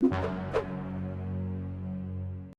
you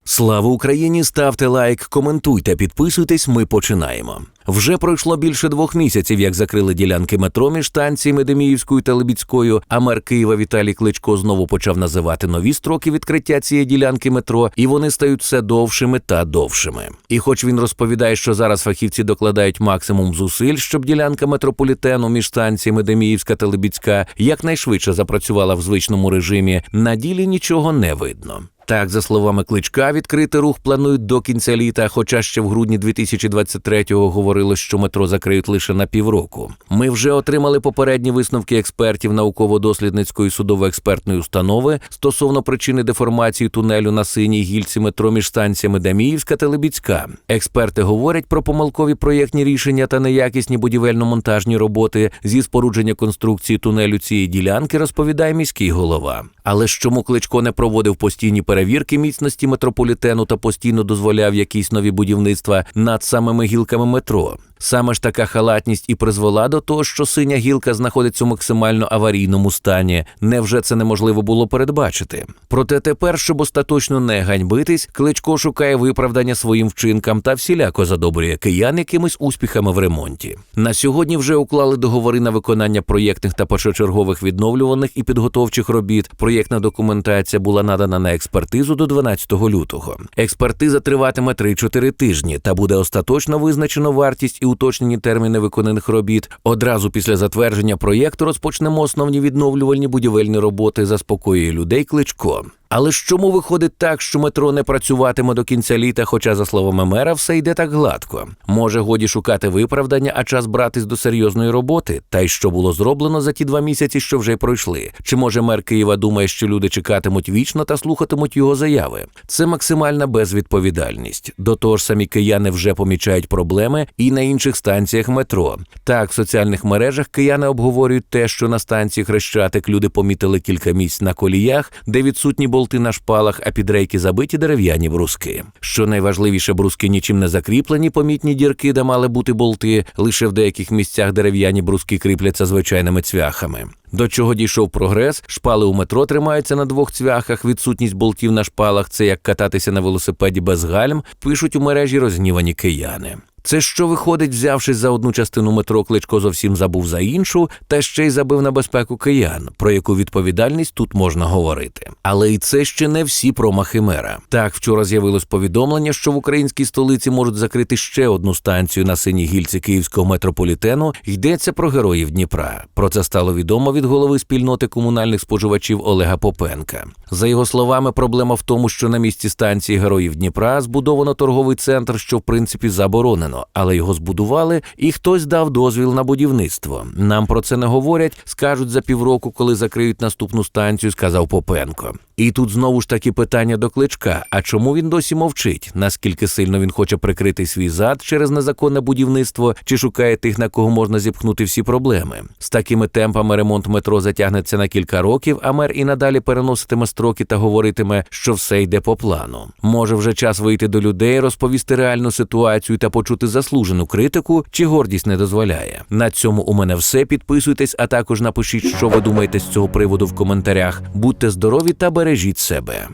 Слава Україні! Ставте лайк, коментуйте, підписуйтесь. Ми починаємо. Вже пройшло більше двох місяців, як закрили ділянки метро між станціями Деміївською та Лебідською. А мер Києва Віталій Кличко знову почав називати нові строки відкриття цієї ділянки метро, і вони стають все довшими та довшими. І хоч він розповідає, що зараз фахівці докладають максимум зусиль, щоб ділянка метрополітену між станціями Деміївська та Лебідська якнайшвидше запрацювала в звичному режимі, на ділі нічого не видно. Так, за словами Кличка, відкрити рух планують до кінця літа, хоча ще в грудні 2023-го говорилось, що метро закриють лише на півроку. Ми вже отримали попередні висновки експертів науково-дослідницької судово-експертної установи стосовно причини деформації тунелю на синій гільці метро між станціями Деміївська та Лебідська. Експерти говорять про помилкові проєктні рішення та неякісні будівельно-монтажні роботи зі спорудження конструкції тунелю цієї ділянки, розповідає міський голова. Але ж чому Кличко не проводив постійні перевірки міцності метрополітену та постійно дозволяв якісь нові будівництва над самими гілками метро? Саме ж така халатність і призвела до того, що синя гілка знаходиться у максимально аварійному стані. Невже це неможливо було передбачити? Проте тепер, щоб остаточно не ганьбитись, кличко шукає виправдання своїм вчинкам та всіляко задобрює киян якимись успіхами в ремонті. На сьогодні вже уклали договори на виконання проєктних та першочергових відновлюваних і підготовчих робіт. Проєктна документація була надана на експертизу до 12 лютого. Експертиза триватиме 3-4 тижні та буде остаточно визначено вартість і уточнені терміни виконаних робіт. Одразу після затвердження проєкту розпочнемо основні відновлювальні будівельні роботи, заспокоює людей кличко. Але ж чому виходить так, що метро не працюватиме до кінця літа, хоча, за словами мера, все йде так гладко? Може, годі шукати виправдання, а час братись до серйозної роботи? Та й що було зроблено за ті два місяці, що вже пройшли? Чи може мер Києва думає, що люди чекатимуть вічно та слухатимуть його заяви? Це максимальна безвідповідальність. До того ж, самі кияни вже помічають проблеми і на інших станціях метро. Так, в соціальних мережах кияни обговорюють те, що на станції Хрещатик люди помітили кілька місць на коліях, де відсутні болти на шпалах, а під рейки забиті дерев'яні бруски. Що найважливіше, бруски нічим не закріплені, помітні дірки, де мали бути болти. Лише в деяких місцях дерев'яні бруски кріпляться звичайними цвяхами. До чого дійшов прогрес, шпали у метро тримаються на двох цвяхах. Відсутність болтів на шпалах це як кататися на велосипеді без гальм, пишуть у мережі розгнівані кияни. Це що виходить, взявшись за одну частину метро, кличко зовсім забув за іншу, та ще й забив на безпеку киян, про яку відповідальність тут можна говорити. Але і це ще не всі промахи мера. Так, вчора з'явилось повідомлення, що в українській столиці можуть закрити ще одну станцію на синій гільці київського метрополітену. Йдеться про героїв Дніпра. Про це стало відомо від голови спільноти комунальних споживачів Олега Попенка. За його словами, проблема в тому, що на місці станції героїв Дніпра збудовано торговий центр, що в принципі заборонено, але його збудували, і хтось дав дозвіл на будівництво. Нам про це не говорять, скажуть за півроку, коли закриють наступну станцію, сказав Попенко. І тут знову ж таки питання до кличка: а чому він досі мовчить? Наскільки сильно він хоче прикрити свій зад через незаконне будівництво, чи шукає тих, на кого можна зіпхнути всі проблеми? З такими темпами ремонт метро затягнеться на кілька років, а мер і надалі переноситиме строки та говоритиме, що все йде по плану. Може, вже час вийти до людей, розповісти реальну ситуацію та почути заслужену критику, чи гордість не дозволяє. На цьому у мене все. Підписуйтесь, а також напишіть, що ви думаєте з цього приводу в коментарях. Будьте здорові та бережіть себе.